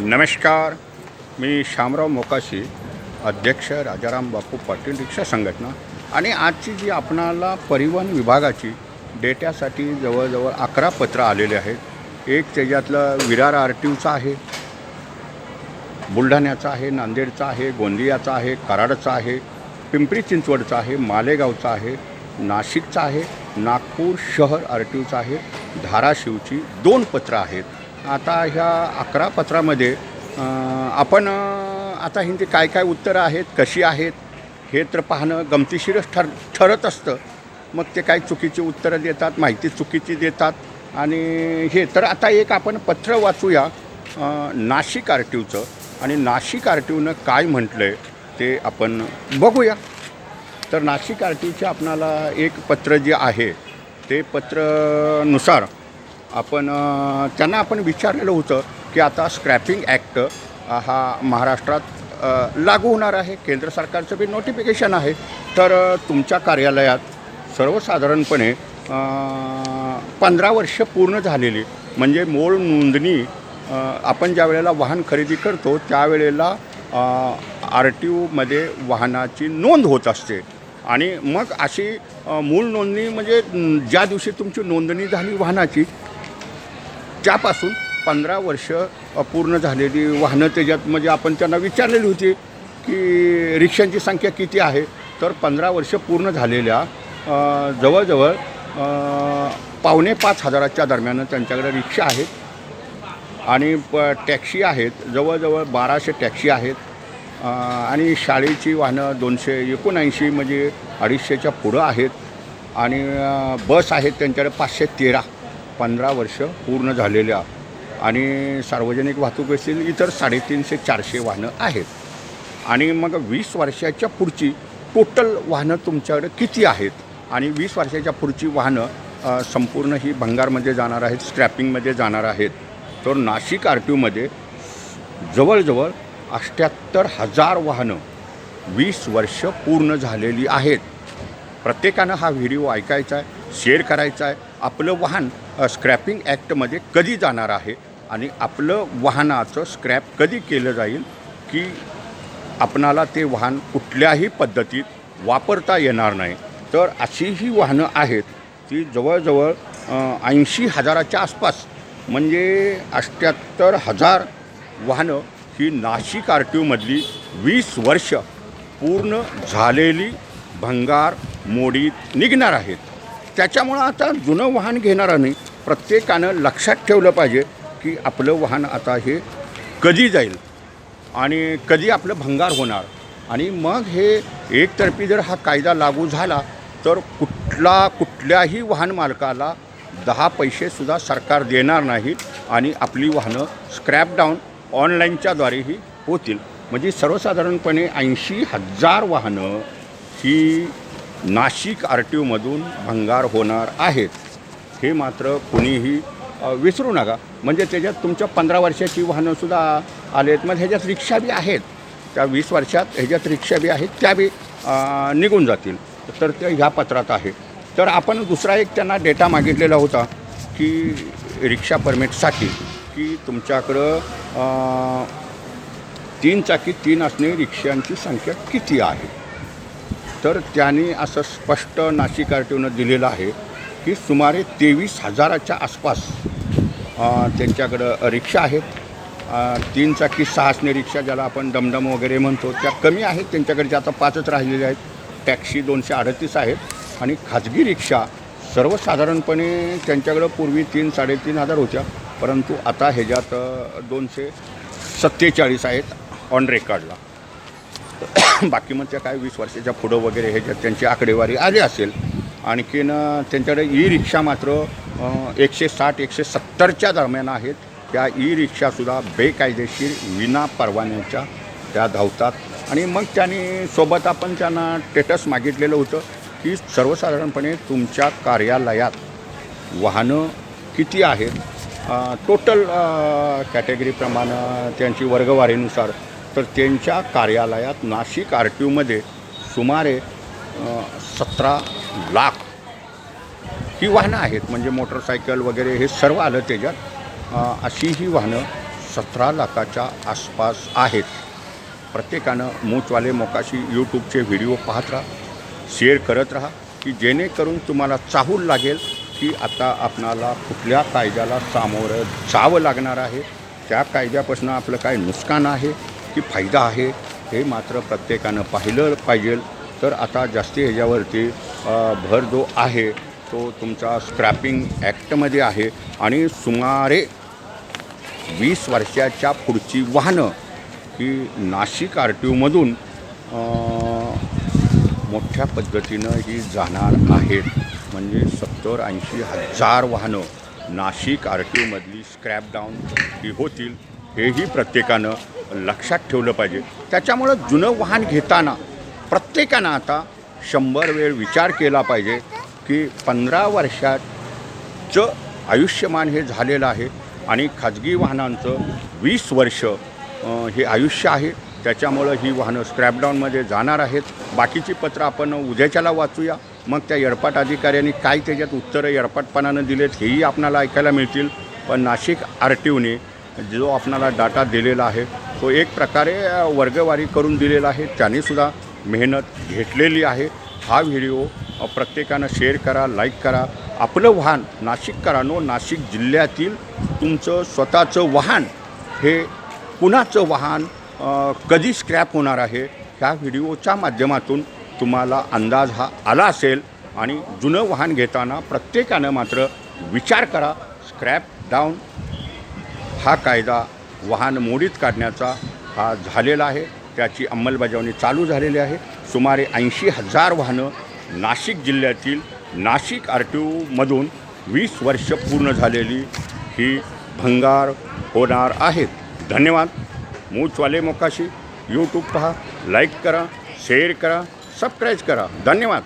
नमस्कार. मी शामराव मोकाशी अध्यक्ष राजाराम बापू पाटील रिक्षा संघटना. आणि आजची जी आपणाला परिवहन विभागाची डेट्यासाठी जवळजवळ अकरा पत्र आलेले आहेत. एक त्याच्यातलं विरार आर टी ओचं आहे बुलढाण्याचं आहे नांदेडचं आहे गोंदियाचं आहे कराडचं आहे पिंपरी चिंचवडचं आहे मालेगावचं आहे नाशिकचं आहे नागपूर शहर आर टी यूचं आहे धाराशिवची दोन पत्रं आहेत. आता ह्या अकरा पत्रामध्ये आपण आता हिंदी काय काय उत्तरं आहेत कशी आहेत हे तर पाहणं गमतीशीरच ठर ठरत असतं. मग ते काही चुकीची उत्तरं देतात माहिती चुकीची देतात. आणि हे तर आता एक आपण पत्र वाचूया नाशिक आर टीवचं आणि नाशिक आर टीवनं काय म्हटलं आहे ते आपण बघूया. तर नाशिक आर टीवचे आपणाला एक पत्र जे आहे ते पत्रनुसार आपण त्यांना आपण विचारलेलं होतं की आता स्क्रॅपिंग ॲक्ट हा महाराष्ट्रात लागू होणार आहे. केंद्र सरकारचं बी नोटिफिकेशन आहे. तर तुमच्या कार्यालयात सर्वसाधारणपणे पंधरा वर्ष पूर्ण झालेली म्हणजे मूळ नोंदणी आपण ज्या वेळेला वाहन खरेदी करतो त्यावेळेला आर टी यूमध्ये वाहनाची नोंद होत असते. आणि मग अशी मूळ नोंदणी म्हणजे ज्या दिवशी तुमची नोंदणी झाली वाहनाची ज्यापासून पंधरा वर्ष पूर्ण झालेली वाहनं त्याच्यात म्हणजे आपण त्यांना विचारलेली होती की रिक्षांची संख्या किती आहे? तर पंधरा वर्ष पूर्ण झालेल्या जवळजवळ पावणे पाच हजाराच्या दरम्यान त्यांच्याकडे रिक्षा आहेत. आणि प टॅक्सी आहेत जवळजवळ बाराशे टॅक्सी आहेत. आणि शाळेची वाहनं दोनशे एकोणऐंशी म्हणजे अडीचशेच्या पुढं आहेत. आणि बस आहेत त्यांच्याकडे पाचशे तेरा. पंधरा वर्ष पूर्ण झालेल्या आणि सार्वजनिक वाहतूक असतील इतर साडेतीनशे चारशे वाहनं आहेत. आणि मग वीस वर्षाच्या पुढची टोटल वाहनं तुमच्याकडे किती आहेत? आणि वीस वर्षाच्या पुढची वाहनं संपूर्ण ही भंगारमध्ये जाणार आहेत स्क्रॅपिंगमध्ये जाणार आहेत. तर नाशिक आर टी ओमध्ये जवळजवळ अठ्ठ्याहत्तर हजार वाहनं वीस वर्ष पूर्ण झालेली आहेत. प्रत्येकानं हा व्हिडिओ ऐकायचा आहे शेअर करायचा आहे. आपलं वाहन स्क्रॅपिंग ॲक्टमध्ये कधी जाणार आहे आणि आपलं वाहनाचं स्क्रॅप कधी केलं जाईल की आपणाला ते वाहन कुठल्याही पद्धतीत वापरता येणार नाही. तर अशी ही वाहनं आहेत ती जवळजवळ ऐंशी हजाराच्या आसपास म्हणजे अठ्ठ्याहत्तर हजार वाहनं ही नाशिक आर टी वीस वर्ष पूर्ण झालेली भंगार मोडीत निघणार आहेत. त्याच्यामुळं आता जुनं वाहन घेणाराने प्रत्येकानं लक्षात ठेवलं पाहिजे की आपलं वाहन आता हे कधी जाईल आणि कधी आपलं भंगार होणार. आणि मग हे एकतर्फी जर हा कायदा लागू झाला तर कुठला कुठल्याही वाहन मालकाला दहा पैसेसुद्धा सरकार देणार नाही आणि आपली वाहनं स्क्रॅप डाऊन ऑनलाईनच्याद्वारेही होतील. म्हणजे सर्वसाधारणपणे ऐंशी हजार वाहनं ही नाशिक आर टी ओमधून भंगार होणार आहेत. हे मात्र कुणीही विसरू नका. म्हणजे त्याच्यात तुमच्या पंधरा वर्षाची वाहनंसुद्धा आले आहेत मग ह्याच्यात रिक्षा बी आहेत. त्या वीस वर्षात ह्याच्यात रिक्षा बी आहेत त्या बी निघून जातील. तर ते ह्या पत्रात आहे. तर आपण दुसरा एक त्यांना डेटा मागितलेला होता की रिक्षा परमिटसाठी की तुमच्याकडं तीन चाकी तीन असणे रिक्षांची संख्या किती आहे? तर त्यांनी असं स्पष्ट नाशिक दिलेलं आहे की सुमारे तेवीस हजाराच्या आसपास त्यांच्याकडं रिक्षा आहेत. तीन चाकी सहासने रिक्षा ज्याला आपण दमदम वगैरे म्हणतो त्या कमी आहेत. त्यांच्याकडे आता पाचच राहिलेल्या आहेत. टॅक्सी दोनशे अडतीस आहेत आणि खाजगी रिक्षा सर्वसाधारणपणे त्यांच्याकडं पूर्वी तीन साडेतीन हजार होत्या. परंतु आता ह्याच्यात दोनशे सत्तेचाळीस आहेत ऑन रेकॉर्डला बाकी मग त्या काय वीस वर्षाच्या पुढं वगैरे ह्याच्यात त्यांची आकडेवारी आली असेल आणखीन त्यांच्याकडे ई रिक्षा मात्र एकशे साठ एकशे सत्तरच्या दरम्यान आहेत. त्या ई रिक्षासुद्धा बेकायदेशीर विना परवान्याच्या त्या धावतात. आणि मग त्यांनी सोबत आपण त्यांना टेटस मागितलेलं होतं की सर्वसाधारणपणे तुमच्या कार्यालयात वाहनं किती आहेत? टोटल कॅटेगरीप्रमाणे त्यांची वर्गवारीनुसार तर त्यांच्या कार्यालयात नाशिक आर टी यूमध्ये सुमारे सतरा लाख ही वाहनं आहेत. म्हणजे मोटरसायकल वगैरे हे सर्व आलं त्याच्यात. अशी ही वाहनं सतरा लाखाच्या आसपास आहेत. प्रत्येकानं मूचवाले मोकाशी यूट्यूबचे व्हिडिओ पाहत राहा शेअर करत राहा की जेणेकरून तुम्हाला चाहूल लागेल की आता आपणाला कुठल्या कायद्याला सामोरं जावं लागणार आहे. त्या कायद्यापासून आपलं काय नुकसान आहे? की फायदा आहे हे मात्र प्रत्येकानं पाहिलं पाहिजे. तर आता जास्ती ह्याच्यावरती भर जो आहे तो तुमचा स्क्रॅपिंग ॲक्टमध्ये आहे. आणि सुमारे वीस वर्षाच्या पुढची वाहनं ही नाशिक आर टी ओमधून मोठ्या पद्धतीनं ही जाणार आहेत. म्हणजे सत्तर ऐंशी हजार वाहनं नाशिक आर टी ओमधली स्क्रॅप डाऊन ही होतील हेही प्रत्येकानं लक्षात ठेवलं पाहिजे. त्याच्यामुळं जुनं वाहन घेताना प्रत्येकानं आता शंभर वेळ विचार केला पाहिजे की पंधरा वर्षाचं आयुष्यमान हे झालेलं आहे आणि खाजगी वाहनांचं वीस वर्ष हे आयुष्य आहे. त्याच्यामुळं ही वाहनं स्क्रॅपडाऊनमध्ये जाणार आहेत. बाकीची पत्रं आपण उद्याच्याला वाचूया. मग त्या येडपाट अधिकाऱ्यांनी काय त्याच्यात उत्तरं येडपाटपणानं दिलेत हेही आपणाला ऐकायला मिळतील. पण नाशिक आर टी ओने जो आपणाला डाटा दिलेला आहे तो एक प्रकारे वर्गवारी करून दिलेला आहे. त्यांनीसुद्धा मेहनत घेतलेली आहे. हा व्हिडिओ प्रत्येकानं शेअर करा लाईक करा. आपलं वाहन नाशिककरांनो नाशिक जिल्ह्यातील तुमचं स्वतःचं वाहन हे कुणाचं वाहन कधी स्क्रॅप होणार आहे ह्या व्हिडिओच्या माध्यमातून तुम्हाला अंदाज हा आला असेल. आणि जुनं वाहन घेताना प्रत्येकानं मात्र विचार करा स्क्रॅप डाऊन हा कायदा वाहन मोडीत काढण्याचा हा झालेला आहे. त्याची अंमलबजावणी चालू झालेली आहे. सुमारे ऐंशी हजार वाहनं नाशिक जिल्ह्यातील नाशिक आर टी ओमधून वीस वर्ष पूर्ण झालेली ही भंगार होणार आहेत. धन्यवाद. मूचवाले मोकाशी. यूट्यूब पहा. लाईक करा. शेअर करा. सबस्क्राईब करा. धन्यवाद.